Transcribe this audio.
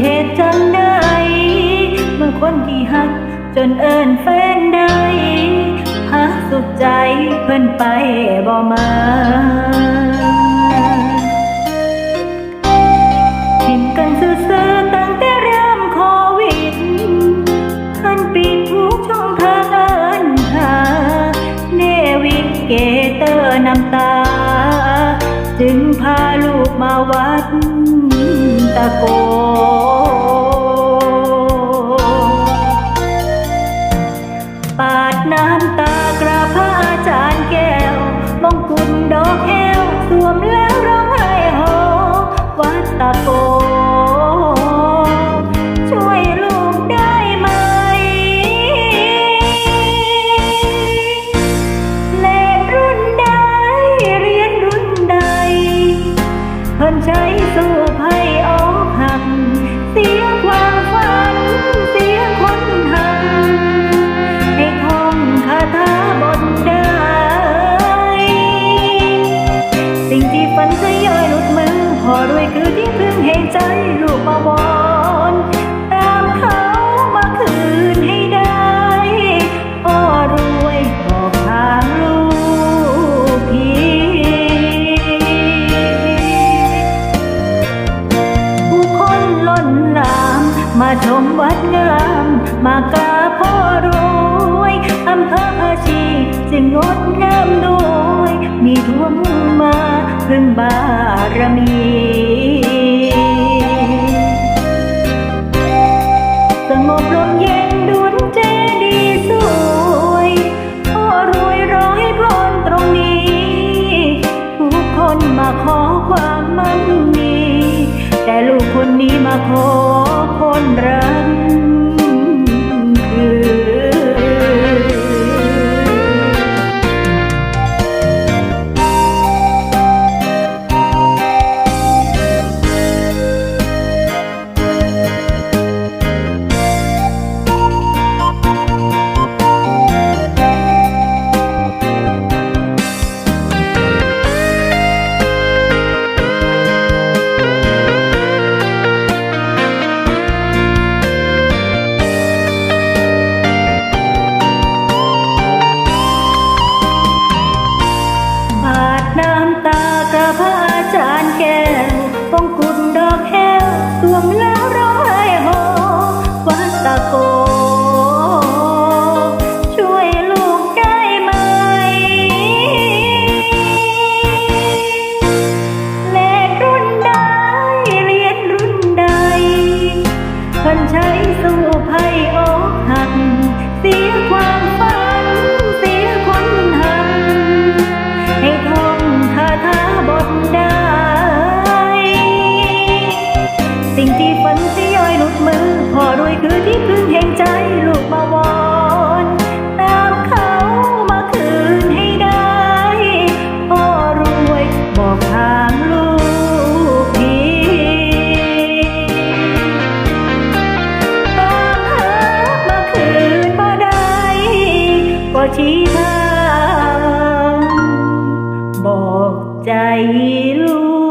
เหตุจังใดเมื่อคนที่หัก จนเอิญแฟนได้หาสุขใจเพิ่นไปบ่มาทิมกันซื่อตั้งแต่ร่มโควิดท่านปิทุกช่องทางเอิญหาเนวิกเกเตอร์น้ำตา จึงพาลูกมาวัด ตะโกปาดน้ำตากรา พอรวยคือที่พึ่งแห่งใจลูกมาวอนตามเขามาคืนให้ได้พ่อรวยบอกทางลูกพีผู้คนล้นหลามมาชมวัดงามมากราบพ่อรวยอำเภอภาชีจึงงดงามด้วยมีทั่วมุ่ง พึ่งบารมีสงบลมเย็น ว ยคือที่พึ่งแห่งใจลูกมาวอนตามเขามาคืนให้ได้พ่อรวยบอกทางลูกทีตามหามาคืนบ่ได้ก็ชี้ทางบอกใจลูก